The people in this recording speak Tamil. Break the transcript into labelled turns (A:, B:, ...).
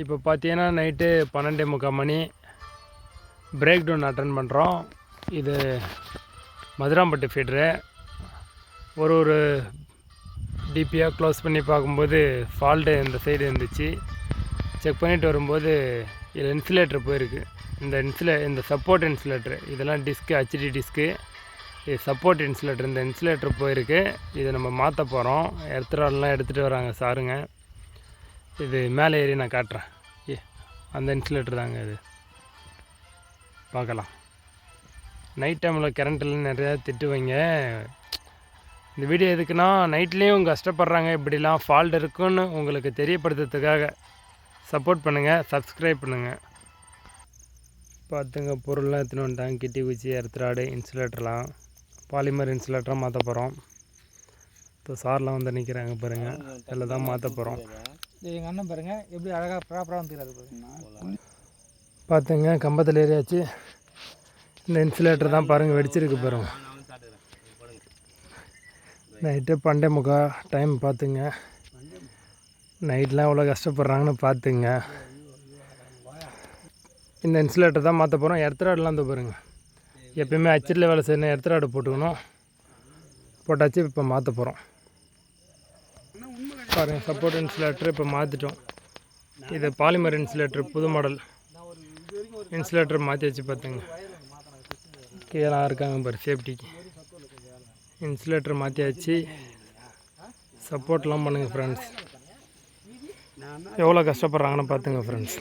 A: இப்போ பார்த்தீங்கன்னா நைட்டு பன்னெண்டே முக்கால் மணி. பிரேக் டவுன் அட்டன் பண்ணுறோம் இது மதுராம்பட்டு ஃபீட்ரு ஒரு ஒரு டிபியாக க்ளோஸ் பண்ணி பார்க்கும்போது ஃபால்ட்டு இந்த சைடு இருந்துச்சு. செக் பண்ணிட்டு வரும்போது இதில் இன்சுலேட்டர் போயிருக்கு. இந்த இன்சுலே இந்த சப்போர்ட் இன்சுலேட்டர் இதெல்லாம் டிஸ்க்கு ஹச்டி டிஸ்க்கு இது சப்போர்ட் இன்சுலேட்டர் இந்த இன்சுலேட்டர் போயிருக்கு. இதை நம்ம மாற்ற போகிறோம் எர்த்ரால்லாம் எடுத்துகிட்டு வராங்க சாருங்க. இது மேலே ஏறி நான் காட்டுறேன். ஏ அந்த இன்சுலேட்டர் தாங்க இது. பார்க்கலாம். நைட் டைமில் கரண்ட்டில் நிறையா திட்டுவீங்க. இந்த வீடியோ எதுக்குன்னா நைட்லேயும் கஷ்டப்படுறாங்க இப்படிலாம் ஃபால்ட் இருக்குன்னு உங்களுக்கு தெரியப்படுத்துறதுக்காக. சப்போர்ட் பண்ணுங்கள் சப்ஸ்கிரைப் பண்ணுங்கள் பார்த்துங்க பொருள்லாம் எடுத்துன்னு வந்துட்டாங்க. கிட்டி குச்சி எர்த்ராடு இன்சுலேட்டர்லாம் பாலிமர் இன்சுலேட்டராக மாற்ற போகிறோம் இப்போ சார்லாம் வந்து நிற்கிறாங்க பாருங்கள் இதில் தான் மாற்ற போகிறோம்
B: எங்கள் அண்ணன் பாருங்க எப்படி அழகாக ப்ராப்பராக வந்துக்கிறாரு பாருங்க.
A: பார்த்துங்க கம்பத்தில் ஏறியாச்சு. இந்த இன்சுலேட்டர் தான் பாருங்கள் வெடிச்சிருக்கு பாருங்க. நைட்டு பண்டே முக்கா டைம் பார்த்துங்க நைட்லாம் எவ்வளோ கஷ்டப்படுறாங்கன்னு பார்த்துங்க இந்த இன்சுலேட்டர் தான் மாற்ற போகிறோம் எர்த்தராடெலாம் வந்து பாருங்க. எப்பயுமே அச்சிட்டில் வேலை செய்யணும் எர்த்தராடு போட்டுக்கணும். போட்டாச்சு இப்போ மாற்ற போகிறோம் பாருங்கள் சப்போர்ட் இன்சுலேட்டர் இப்போ மாற்றிட்டோம் இது பாலிமர் இன்சுலேட்டர் புது மாடல் இன்சுலேட்டர் மாற்றி வச்சு பார்த்துங்க கீழே இருக்காங்க பாரு சேஃப்டிக்கு இன்சுலேட்டர் மாற்றியாச்சு சப்போர்ட்லாம் பண்ணுங்கள் ஃப்ரெண்ட்ஸ் எவ்வளோ கஷ்டப்படுறாங்கன்னு பார்த்துங்க ஃப்ரெண்ட்ஸ்